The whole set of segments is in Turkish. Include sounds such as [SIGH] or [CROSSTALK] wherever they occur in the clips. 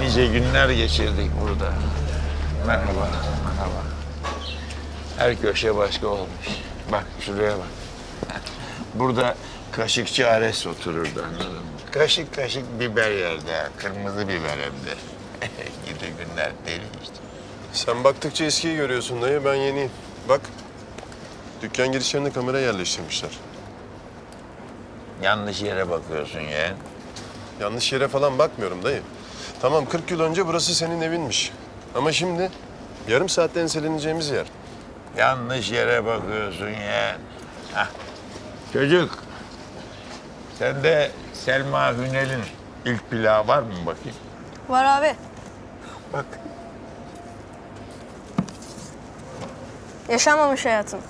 Nice günler geçirdik burada. Merhaba, merhaba. Her köşe başka olmuş. Bak şuraya bak. Burada kaşıkçı Ares otururdu anladın mı? Kaşık kaşık biber yerdi. Kırmızı biber hem de. [LAUGHS] Gidi günler deli işte. Sen baktıkça eskiyi görüyorsun dayı, ben yeniyim. Bak, dükkan girişlerine kamera yerleştirmişler. Yanlış yere bakıyorsun yeğen. Yanlış yere falan bakmıyorum dayı. Tamam 40 yıl önce burası senin evinmiş. Ama şimdi yarım saatte enseleneceğimiz yer. Yanlış yere bakıyorsun yeğen. Hah. Çocuk, sende Selma Hünel'in ilk plağı var mı bakayım? Var abi. Bak. Yaşanmamış hayatım.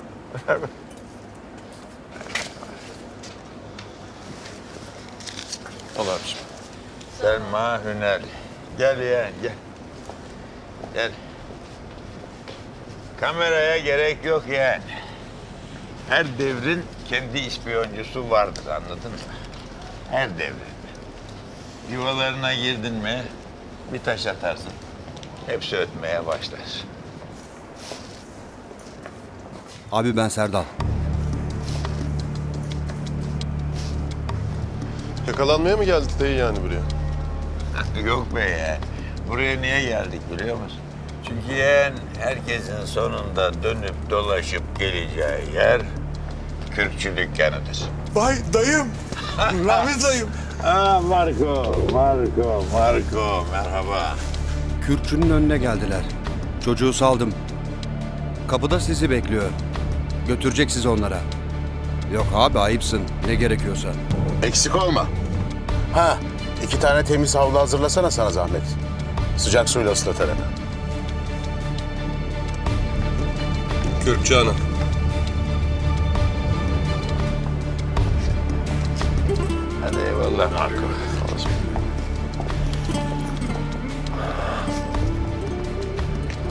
Al abiciğim. Selma Hünel. Gel yeğen gel. Gel. Kameraya gerek yok yeğen. Her devrin kendi ispiyoncusu vardır anladın mı? Her devrin. Yuvalarına girdin mi bir taş atarsın. Hepsi ötmeye başlar. Abi ben Serdal. Yakalanmaya mı geldik dayı yani buraya? Yok be ya. Buraya niye geldik biliyor musun? Çünkü yeğen herkesin sonunda dönüp dolaşıp geleceği yer kürkçü dükkanıdır. Vay dayım. [LAUGHS] Rahmet dayım. Aa Marco, Marco, Marco merhaba. Kürkçünün önüne geldiler. Çocuğu saldım. Kapıda sizi bekliyor. Götürecek sizi onlara. Yok abi ayıpsın. Ne gerekiyorsa. Eksik olma. Ha, iki tane temiz havlu hazırlasana sana zahmet. Sıcak suyla ıslatarak. Kürkçü Hanım. Hadi eyvallah Marco.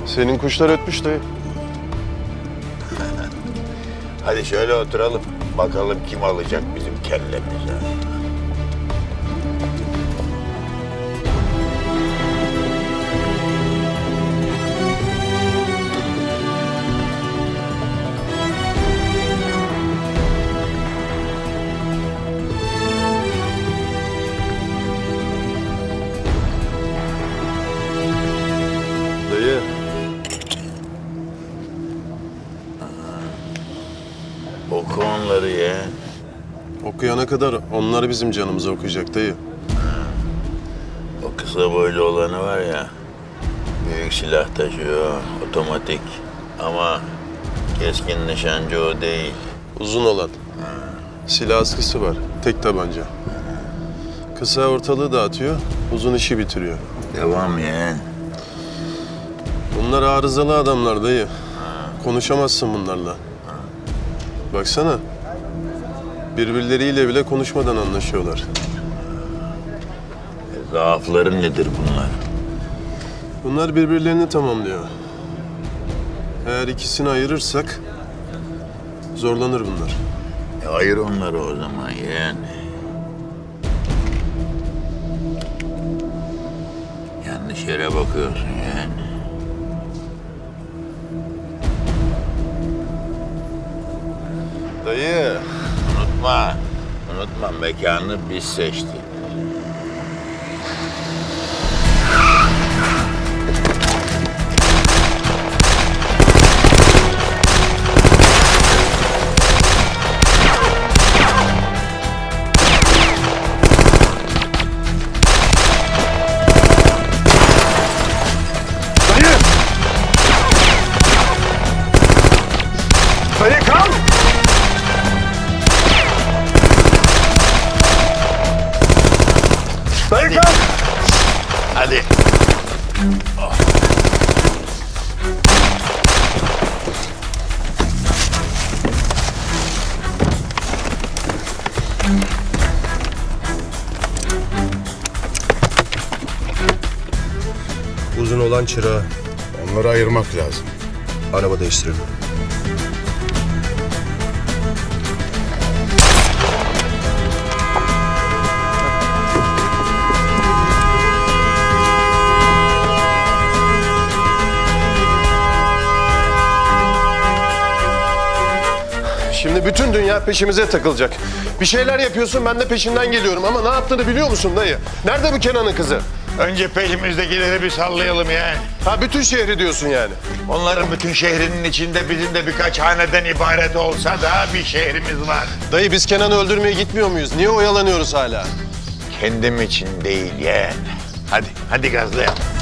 Senin kuşlar ötmüş dayı. Hadi şöyle oturalım. Bakalım kim alacak bizim kellemizi. Oku onları yeğen. okuyana kadar onlar bizim canımıza okuyacak dayı. O kısa boylu olanı var ya, büyük silah taşıyor, otomatik. Ama keskin nişancı o değil. Uzun olan. Silah askısı var, tek tabanca. Kısa ortalığı dağıtıyor, uzun işi bitiriyor. Devam yeğen. Bunlar arızalı adamlar dayı. Konuşamazsın bunlarla. Baksana. Birbirleriyle bile konuşmadan anlaşıyorlar. Zaafları nedir bunlar? Bunlar birbirlerini tamamlıyor. Eğer ikisini ayırırsak zorlanır bunlar. E, ayır onları o zaman yeğen. Yanlış yere bakıyorsun yeğen. Dayı. Unutma, unutma mekanı biz seçtik. Dayı! Dayı kal! Hadi. Uzun olan çırağı. Onları ayırmak lazım. Araba değiştirelim. Şimdi bütün dünya peşimize takılacak. Bir şeyler yapıyorsun ben de peşinden geliyorum ama ne yaptığını biliyor musun dayı? Nerede bu Kenan'ın kızı? Önce peşimizdekileri bir sallayalım ya. Ha bütün şehri diyorsun yani. Onların bütün şehrinin içinde bizim de birkaç haneden ibaret olsa da bir şehrimiz var. Dayı biz Kenan'ı öldürmeye gitmiyor muyuz? Niye oyalanıyoruz hala? Kendim için değil yeğen. Hadi, hadi gazlayalım.